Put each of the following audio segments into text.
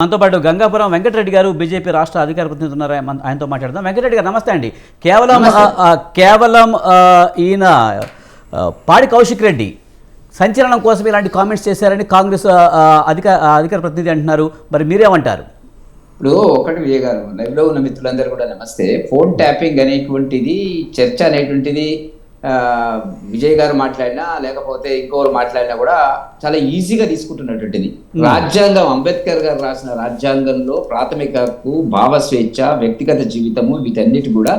మనతో పాటు గంగాపురం వెంకటరెడ్డి గారు బీజేపీ రాష్ట్ర అధికార ప్రతినిధి ఉన్నారు. ఆయన- ఆయనతో మాట్లాడదాం. వెంకటరెడ్డి గారు నమస్తే అండి. కేవలం కేవలం ఈయన పాడి కౌశిక్ రెడ్డి సంచలనం కోసం ఇలాంటి కామెంట్స్ చేశారని కాంగ్రెస్ ఆ, అధికార ప్రతినిధి అంటున్నారు. మరి మీరేమంటారు? ఇప్పుడు ఒకటి విజయ్ గారు లైవ్లో ఉన్న మిత్రులందరూ కూడా నమస్తే. ఫోన్ ట్యాపింగ్ అనేటువంటిది చర్చ అనేటువంటిది విజయ్ గారు మాట్లాడినా లేకపోతే ఇంకోరు మాట్లాడినా కూడా చాలా ఈజీగా తీసుకుంటున్నటువంటిది. రాజ్యాంగం అంబేద్కర్ గారు రాసిన రాజ్యాంగంలో ప్రాథమిక హక్కు భావ స్వేచ్ఛ వ్యక్తిగత జీవితము వీటన్నిటి కూడా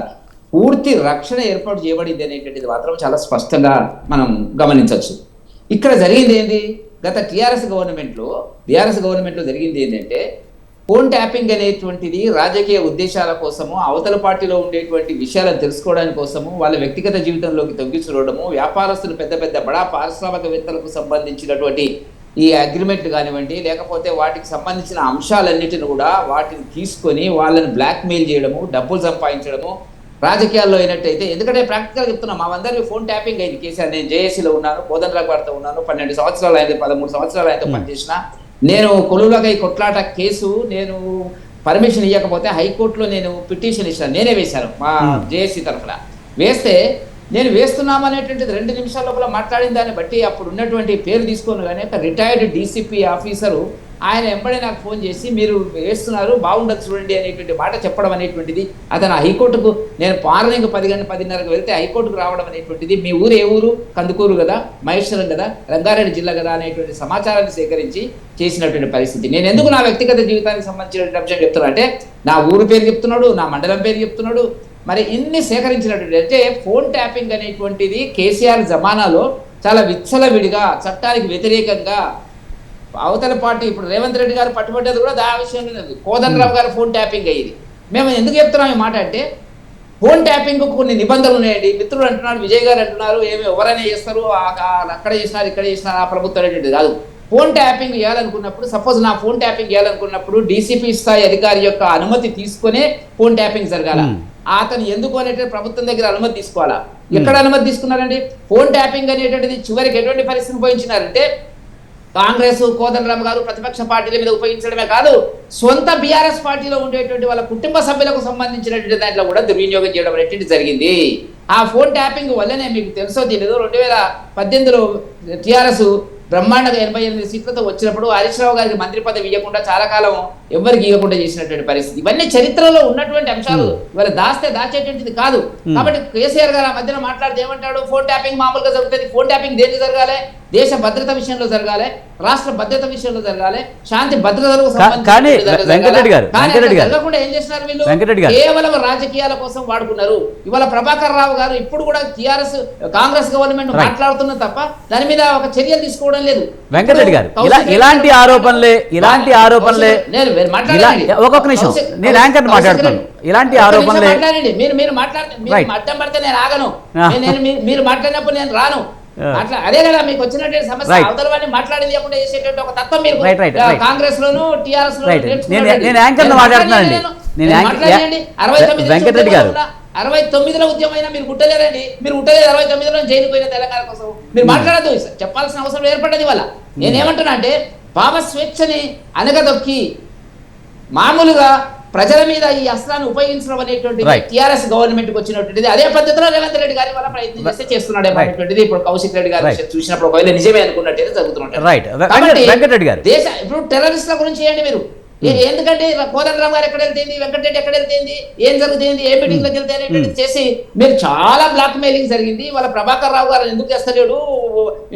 పూర్తి రక్షణ ఏర్పాటు చేయబడింది అనేటువంటిది మాత్రం చాలా స్పష్టంగా మనం గమనించవచ్చు. ఇక్కడ జరిగింది ఏంది? గత టిఆర్ఎస్ గవర్నమెంట్లో టిఆర్ఎస్ గవర్నమెంట్లో జరిగింది ఏంటంటే ఫోన్ ట్యాపింగ్ అనేటువంటిది రాజకీయ ఉద్దేశాల కోసము అవతల పార్టీలో ఉండేటువంటి విషయాలను తెలుసుకోవడానికి కోసము వాళ్ళ వ్యక్తిగత జీవితంలోకి తొంగి చూడడము వ్యాపారస్తులు పెద్ద పెద్ద బడా పారిశ్రామికవేత్తలకు సంబంధించినటువంటి ఈ అగ్రిమెంట్లు కానివ్వండి లేకపోతే వాటికి సంబంధించిన అంశాలన్నిటిని కూడా వాటిని తీసుకొని వాళ్ళని బ్లాక్మెయిల్ చేయడము డబ్బులు సంపాదించడము రాజకీయాల్లో అయినట్టయితే. ఎందుకంటే ప్రాక్టికల్ చెప్తున్నా మా అందరికీ ఫోన్ ట్యాపింగ్ అయింది కేసీఆర్. నేను జేఏసీలో ఉన్నాను కోదండరావు గారితో ఉన్నాను పన్నెండు సంవత్సరాలు అయింది పదమూడు సంవత్సరాలు అయితే పనిచేసిన నేను కొలువులకై కొట్లాట కేసు నేను పర్మిషన్ ఇవ్వకపోతే హైకోర్టులో నేను పిటిషన్ ఇచ్చాను నేనే వేశాను మా జేఏసీ తరఫున. వేస్తే నేను వేస్తున్నాము అనేటువంటిది రెండు నిమిషాల లోపల మాట్లాడిన దాన్ని బట్టి అప్పుడు ఉన్నటువంటి పేరు తీసుకొని కానీ ఒక రిటైర్డ్ డీసీపీ ఆఫీసరు ఆయన వెంబడే నాకు ఫోన్ చేసి మీరు వేస్తున్నారు బాగుండదు చూడండి అనేటువంటి మాట చెప్పడం అనేటువంటిది. అతను హైకోర్టుకు నేను మార్నింగ్ పది గంట పదిన్నరకు వెళ్తే హైకోర్టుకు రావడం అనేటువంటిది. మీ ఊరు ఏ ఊరు? కందుకూరు కదా మహేశ్వరం కదా రంగారెడ్డి జిల్లా కదా అనేటువంటి సమాచారాన్ని సేకరించి చేసినటువంటి పరిస్థితి. నేను ఎందుకు నా వ్యక్తిగత జీవితానికి సంబంధించినటువంటి అంశం చెప్తున్నా అంటే నా ఊరు పేరు చెప్తున్నాడు నా మండలం పేరు చెప్తున్నాడు. మరి ఇన్ని సేకరించినటువంటి అంటే ఫోన్ ట్యాపింగ్ అనేటువంటిది కేసీఆర్ జమానాలో చాలా విచ్చలవిడిగా చట్టానికి వ్యతిరేకంగా అవతల పార్టీ ఇప్పుడు రేవంత్ రెడ్డి గారు పట్టుబడ్డది కూడా దా విషయంలో కోదండరావు గారు ఫోన్ ట్యాపింగ్ అయ్యింది. మేము ఎందుకు చెప్తున్నాం ఈ మాట అంటే ఫోన్ ట్యాపింగ్ కొన్ని నిబంధనలు ఉన్నాయండి. మిత్రులు అంటున్నారు విజయ్ గారు అంటున్నారు ఏమి ఎవరైనా చేస్తారు ఆ- ఆ- అక్కడ చేసినారు ఇక్కడ చేసినారు ఆ ప్రభుత్వం అనేటువంటిది కాదు. ఫోన్ ట్యాపింగ్ చేయాలనుకున్నప్పుడు సపోజ్ నా ఫోన్ ట్యాపింగ్ చేయాలనుకున్నప్పుడు డీసీపీ స్థాయి అధికారి యొక్క అనుమతి తీసుకునే ఫోన్ ట్యాపింగ్ జరగాల. అతను ఎందుకు అనేటువంటి ప్రభుత్వం దగ్గర అనుమతి తీసుకోవాలా? ఎక్కడ అనుమతి తీసుకున్నారండి ఫోన్ ట్యాపింగ్ అనేటువంటిది చివరికి ఎటువంటి పరిస్థితిని పోయించినారంటే కాంగ్రెస్ కోదండరామ్ గారు ప్రతిపక్ష పార్టీల మీద ఉపయోగించడమే కాదు సొంత బీఆర్ఎస్ పార్టీలో ఉండేటువంటి వాళ్ళ కుటుంబ సభ్యులకు సంబంధించినటువంటి దాంట్లో కూడా దుర్వినియోగం చేయడం అనేటువంటి జరిగింది. ఆ ఫోన్ ట్యాపింగ్ వల్లనే మీకు తెలుసో తెలియదు రెండు వేల పద్దెనిమిదిలో టీఆర్ఎస్ బ్రహ్మాండంగా ఎనభై ఎనిమిది సీట్లతో వచ్చినప్పుడు హరీష్ రావు గారికి మంత్రి పదవి ఇవ్వకుండా చాలా కాలం ఎవరికి ఇవ్వకుండా చేసినటువంటి పరిస్థితి. ఇవన్నీ చరిత్రలో ఉన్నటువంటి అంశాలు ఇవాళ దాస్తే దాచేటువంటిది కాదు. కాబట్టి కేసీఆర్ గారు ఆ మధ్యన మాట్లాడితే ఏమంటాడు? ఫోన్ ట్యాపింగ్ మామూలుగా జరుగుతుంది. ఫోన్ ట్యాపింగ్ దేనికి జరగాలి? దేశ భద్రత విషయంలో జరగాలి? రాష్ట్ర భద్రత విషయంలో జరగాలి? శాంతి భద్రతలకు. జరగకుండా ఏం చేస్తున్నారు వీళ్ళు. కేవలం రాజకీయాల కోసం వాడుకున్నారు. ఇవాళ ప్రభాకర్ రావు గారు ఇప్పుడు కూడా టిఆర్ఎస్ కాంగ్రెస్ గవర్నమెంట్. మాట్లాడుతున్న తప్ప దాని మీద ఒక చర్యలు తీసుకోవడం లేదు. వెంకటరెడ్డి గారు ఇలాంటి ఆరోపణలే ఇలాంటి ఆరోపణలే నేను. ఒక్కొక్క నిమిషం నేను యాంకర్ రెడ్డి. ఇలాంటి ఆరోపణలే మీరు మీరు. అడ్డం పడితే నేను ఆగను. నేను- నేను మీరు మాట్లాడినప్పుడు నేను రాను. అట్లా అదే కదా మీకు వచ్చినటువంటి సమస్య. అవతల వాడిని మాట్లాడి లేకుండా చేసేటువంటి ఒక తత్వం మీరు. కాంగ్రెస్ లోను టిఆర్ఎస్. నేను- నేను మాట్లాడుతున్నానండి. నేను యాంకర్- వెంకటరెడ్డి గారు. అరవై తొమ్మిదిలో ఉద్యమం అయినా మీరు పుట్టలేదండి మీరు పుట్టలేదు అరవై తొమ్మిదిలో జైలుకు పోయిన తెలంగాణ కోసం మీరు మాట్లాడద్దు చెప్పాల్సిన అవసరం ఏర్పడ్డది వల్ల నేనేమంటున్నా అంటే భావ స్వేచ్ఛని అనగదొక్కి మామూలుగా ప్రజల మీద ఈ అస్త్రాన్ని ఉపయోగించడం Right. టిఆర్ఎస్ గవర్నమెంట్ వచ్చినటువంటిది అదే పద్ధతిలో రేవంత్ రెడ్డి గారి వల్ల ప్రయత్నం చేస్తే చేస్తున్నాడు. అనేటువంటిది ఇప్పుడు కౌశిక్ రెడ్డి గారు. చూసినప్పుడు ఒకవేళ నిజమే అనుకున్నట్టయితే జరుగుతున్నట్టు వెంకటరెడ్డి గారు. దేశ ఇప్పుడు టెర్రరిస్ట్ల గురించి చేయండి మీరు ఎందుకంటే కోదండరావు గారు ఎక్కడ వెళ్తేంది? వెంకటరెడ్డి ఎక్కడ వెళ్తేంది? ఏం జరుగుతుంది? ఏ మీటింగ్లోకి వెళ్తే చేసి మీరు చాలా బ్లాక్ మెయిలింగ్ జరిగింది. వాళ్ళ ప్రభాకర్ రావు గారు ఎందుకు చేస్తలేడు?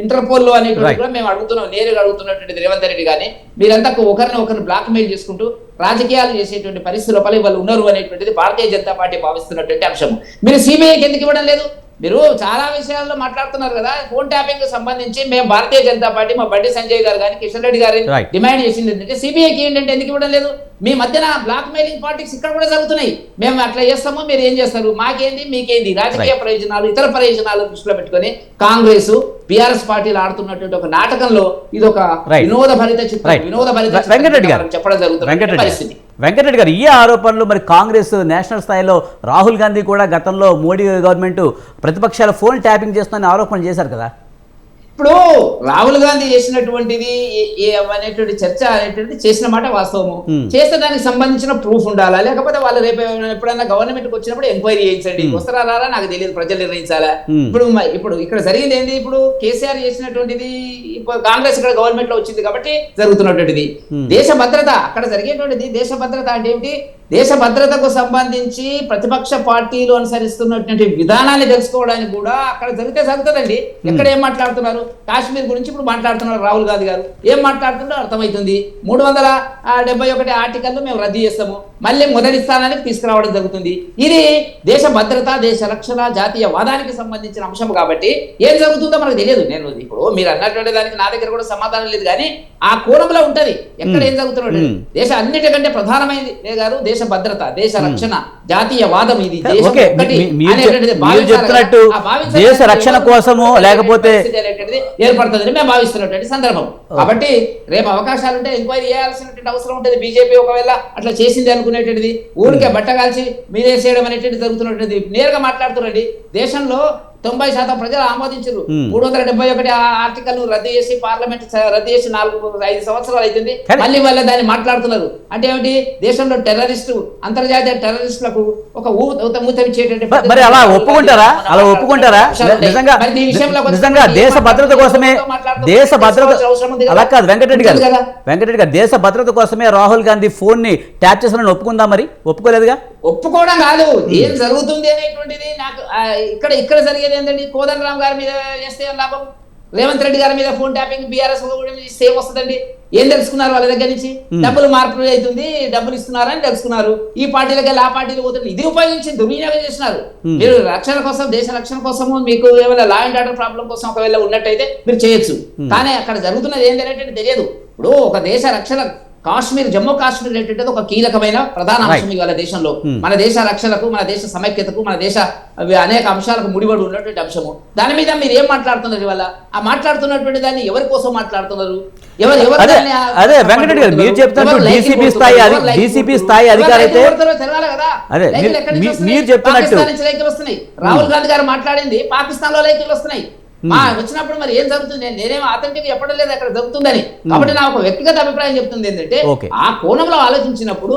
ఇంటర్పోల్లో అనేటువంటి. కూడా మేము అడుగుతున్నాం. నేరుగా అడుగుతున్నటువంటి రేవంత్ రెడ్డి గాని మీరంతా ఒకరిని ఒకరిని బ్లాక్ మెయిల్ చేసుకుంటూ రాజకీయాలు చేసేటువంటి పరిస్థితి లోపల వాళ్ళు ఉన్నారు అనేటువంటిది భారతీయ జనతా పార్టీ భావిస్తున్నటువంటి అంశం మీరు సిబిఐకి ఎందుకు ఇవ్వడం లేదు? మీరు చాలా విషయాల్లో మాట్లాడుతున్నారు కదా. ఫోన్ ట్యాపింగ్ సంబంధించి మేము భారతీయ జనతా పార్టీ మా బండి సంజయ్ గారు కానీ కిషన్ రెడ్డి గారు. డిమాండ్ చేసింది. ఏంటంటే సిబిఐకి ఏంటంటే ఎందుకు ఇవ్వడం లేదు? మీ మధ్యన బ్లాక్ మెయిలింగ్ పాలిటిక్స్ ఇక్కడ కూడా జరుగుతున్నాయి. మేము అట్లా చేస్తాము మీరు ఏం చేస్తారు? మాకేంది మీకేంది? రాజకీయ. ప్రయోజనాలు ఇతర ప్రయోజనాలు దృష్టిలో పెట్టుకొని కాంగ్రెస్ బీఆర్ఎస్ పార్టీలు ఆడుతున్నటువంటి ఒక నాటకంలో ఇది ఒక. వినోద భరిత చిత్రం వినోద భరిత వెంకటరెడ్డి గారు. చెప్పడం జరుగుతుంది వెంకటరెడ్డి పరిస్థితి. గారు వెంకటరెడ్డి గారు ఈ ఆరోపణలు మరి కాంగ్రెస్ నేషనల్ స్థాయిలో రాహుల్ గాంధీ కూడా గతంలో మోడీ గవర్నమెంట్ ప్రతిపక్షాల ఫోన్ ట్యాపింగ్ చేస్తుందని ఆరోపణలు చేశారు కదా. ఇప్పుడు రాహుల్ గాంధీ చేసినటువంటిది అనేటువంటి చర్చ అనేటువంటిది చేసిన మాట వాస్తవము. Hmm. చేస్తే దానికి సంబంధించిన ప్రూఫ్ ఉండాలా? లేకపోతే వాళ్ళు రేపు ఎప్పుడైనా గవర్నమెంట్కి వచ్చినప్పుడు ఎంక్వైరీ చేయించండి. వస్తారా రారా? నాకు తెలియదు. ప్రజలు నిర్ణయించాలా? Hmm. ఇప్పుడు ఇప్పుడు ఇక్కడ జరిగింది ఏంది? ఇప్పుడు కేసీఆర్ చేసినటువంటిది ఇప్పుడు కాంగ్రెస్ ఇక్కడ గవర్నమెంట్లో వచ్చింది కాబట్టి జరుగుతున్నటువంటిది. Hmm. దేశ భద్రత అక్కడ జరిగేటువంటిది దేశ భద్రత అంటే ఏమిటి? దేశ భద్రతకు సంబంధించి ప్రతిపక్ష పార్టీలు అనుసరిస్తున్నటువంటి విధానాన్ని తెలుసుకోవడానికి కూడా అక్కడ జరిగితే జరుగుతుందండి. ఎక్కడ ఏం మాట్లాడుతున్నారు? కాశ్మీర్ గురించి ఇప్పుడు మాట్లాడుతున్నారు రాహుల్ గాంధీ గారు. ఏం మాట్లాడుతున్నారో అర్థమవుతుంది. మూడు వందల డెబ్బై ఒకటి ఆర్టికల్ మేము రద్దు చేస్తాము. మళ్ళీ మొదటి స్థానానికి తీసుకురావడం జరుగుతుంది. ఇది దేశ భద్రత దేశ రక్షణ జాతీయ వాదానికి సంబంధించిన అంశం కాబట్టి ఏం జరుగుతుందో మనకు తెలియదు. నేను ఇప్పుడు మీరు అన్నటువంటి దానికి నా దగ్గర కూడా సమాధానం లేదు కానీ ఆ కోణంలో ఉంటది. ఎక్కడ ఏం జరుగుతున్నట్టు మ్మ్. దేశ అన్నిటికంటే ప్రధానమైనది. లే గారు? దేశ భద్రత దేశ రక్షణ జాతీయ వాదం ఇది మీరు మీరు చెప్తున్నట్టు దేశ. రక్షణ కోసము లేకపోతే ఏర్పడుతుందని మేము భావిస్తున్నటువంటి సందర్భం. కాబట్టి రేపు అవకాశాలు ఉంటే ఎంక్వైరీ చేయాల్సినటువంటి అవసరం ఉంటుంది. బీజేపీ ఒకవేళ అట్లా చేసింది అనుకునేటువంటిది ఊరికే బట్ట కాల్చి మీరేసేయడం అనేటువంటిది జరుగుతున్నటువంటిది. నేరుగా మాట్లాడుతున్నది దేశంలో తొంభై శాతం ప్రజలు ఆమోదించారు. మూడు వందల డెబ్బై ఒకటి ఆర్టికల్ రద్దు చేసి పార్లమెంట్ రద్దు చేసి నాలుగు ఐదు సంవత్సరాలు అవుతుంది మళ్ళీ వాళ్ళ దాన్ని మాట్లాడుతున్నారు. అంటే ఏమిటి? దేశంలో టెర్రరిస్టు అంతర్జాతీయ టెర్రరిస్టులకు ఒక మరి- మరి అలా ఒప్పుకుంటారా? అలా ఒప్పుకుంటారా? నిజంగా నిజంగా దేశ భద్రత కోసమే దేశ భద్రత? అలా కాదు వెంకటరెడ్డి గారు? వెంకటరెడ్డి గారు దేశ భద్రత కోసమే రాహుల్ గాంధీ ఫోన్ని ట్యాప్ చేసిన ఒప్పుకుందా మరి? ఒప్పుకోలేదుగా? ఒప్పుకోవడం కాదు. ఏం జరుగుతుంది అనేటువంటిది నాకు ఇక్కడ ఇక్కడ జరిగేది ఏంటండి కోదండరామ్ గారి మీద చేస్తే ఏం లాభం రేవంత్ రెడ్డి గారి మీద ఫోన్ ట్యాపింగ్ బీఆర్ఎస్ సేమ్ వస్తుందండి. ఏం తెలుసుకున్నారు వాళ్ళ దగ్గర నుంచి? డబ్బులు మార్పు అవుతుంది డబ్బులు ఇస్తున్నారని తెలుసుకున్నారు. ఈ పార్టీలకి ఆ పార్టీలు పోతుంది ఇది ఉపయోగించి దుర్వినియోగం Hmm. మీరు రక్షణ కోసం దేశ రక్షణ కోసము మీకు ఏమైనా లా అండ్ ఆర్డర్ ప్రాబ్లం కోసం ఒకవేళ ఉన్నట్టయితే మీరు చేయొచ్చు. కానీ అక్కడ జరుగుతున్నది ఏంటి అనేటువంటి తెలియదు. ఇప్పుడు ఒక దేశ రక్షణ కాశ్మీర్ జమ్మూ కాశ్మీర్ అనేటువంటిది ఒక కీలకమైన ప్రధాన అంశం ఇవాళ దేశంలో. Hmm. మన దేశ రక్షణకు మన దేశ సమైక్యతకు మన దేశ అనేక అంశాలకు ముడిపడి ఉన్నటువంటి అంశము. దాని మీద మీరు ఏం మాట్లాడుతున్నారు ఇవాళ? ఆ మాట్లాడుతున్నటువంటి దాన్ని ఎవరి కోసం మాట్లాడుతున్నారు? ఎవరు ఎవరు అదే- వెంకటరెడ్డి గారు, మీరు చెప్తున్నట్టు కొడుతున్నారు, స్థాయి కొడుతున్నారు, స్థాయి అధికారి అయితే- కొడుతున్నారో తెలవాలి కదా? అదే, మీరు- చెప్తున్నట్టు- రాహుల్ గాంధీ గారు మాట్లాడింది పాకిస్తాన్లో లైకులు వస్తున్నాయి. మా వచ్చినప్పుడు మరి ఏం జరుగుతుంది? నేను- నేనేం అతనికి చెప్పడం లేదు అక్కడ జరుగుతుందని. కాబట్టి నా ఒక వ్యక్తిగత అభిప్రాయం చెప్తుంది ఏంటంటే. ఆ కోణంలో ఆలోచించినప్పుడు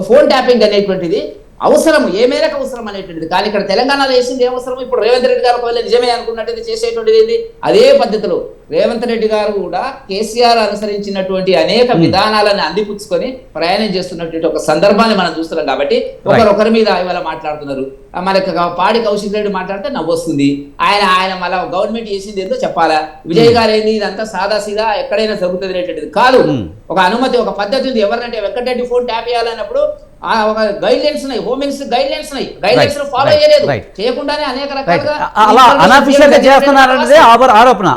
ఫోన్ ట్యాపింగ్ అనేటువంటిది అవసరం ఏ మేరకు అవసరం అనేటువంటిది. కానీ ఇక్కడ తెలంగాణలో వేసింది ఏ అవసరం ఇప్పుడు రేవంత్ రెడ్డి గారు ఒకవేళ నిజమే అనుకున్నట్టయితే చేసేటువంటిది ఏంటి అదే పద్ధతిలో రేవంత్ రెడ్డి గారు కూడా కేసీఆర్ అనుసరించినటువంటి అనేక విధానాలను అందిపుచ్చుకొని ప్రయాణం చేస్తున్నటువంటి ఒక సందర్భాన్ని మనం చూస్తున్నాం కాబట్టి ఒకరొకరి మీద ఇవాళ మాట్లాడుతున్నారు. మనకి పాడి కౌశిక్ రెడ్డి మాట్లాడితే నవ్వొస్తుంది ఆయన ఆయన మళ్ళీ గవర్నమెంట్ చేసింది ఏందో చెప్పాలా? విజయ్ గారు ఏంది? ఇదంతా సాదా సీదా ఎక్కడైనా జరుగుతుంది అనేటువంటిది కాదు. Hmm. ఒక అనుమతి ఒక పద్ధతి ఉంది. ఎవరినంటే వెంకటరెడ్డి ఫోన్ ట్యాప్ చేయాలన్నప్పుడు ఆ ఒక గైడ్ లైన్స్ ఉన్నాయి హోమ్ మినిస్టర్ గైడ్ లైన్స్ ఉన్నాయి గైడ్ లైన్స్ Right, ఫాలో చేయలేదు. చేయకుండానే అనేక రకాలుగా అలా అనఫిషియల్గా చేస్తున్నారనేది ఆరోపణ.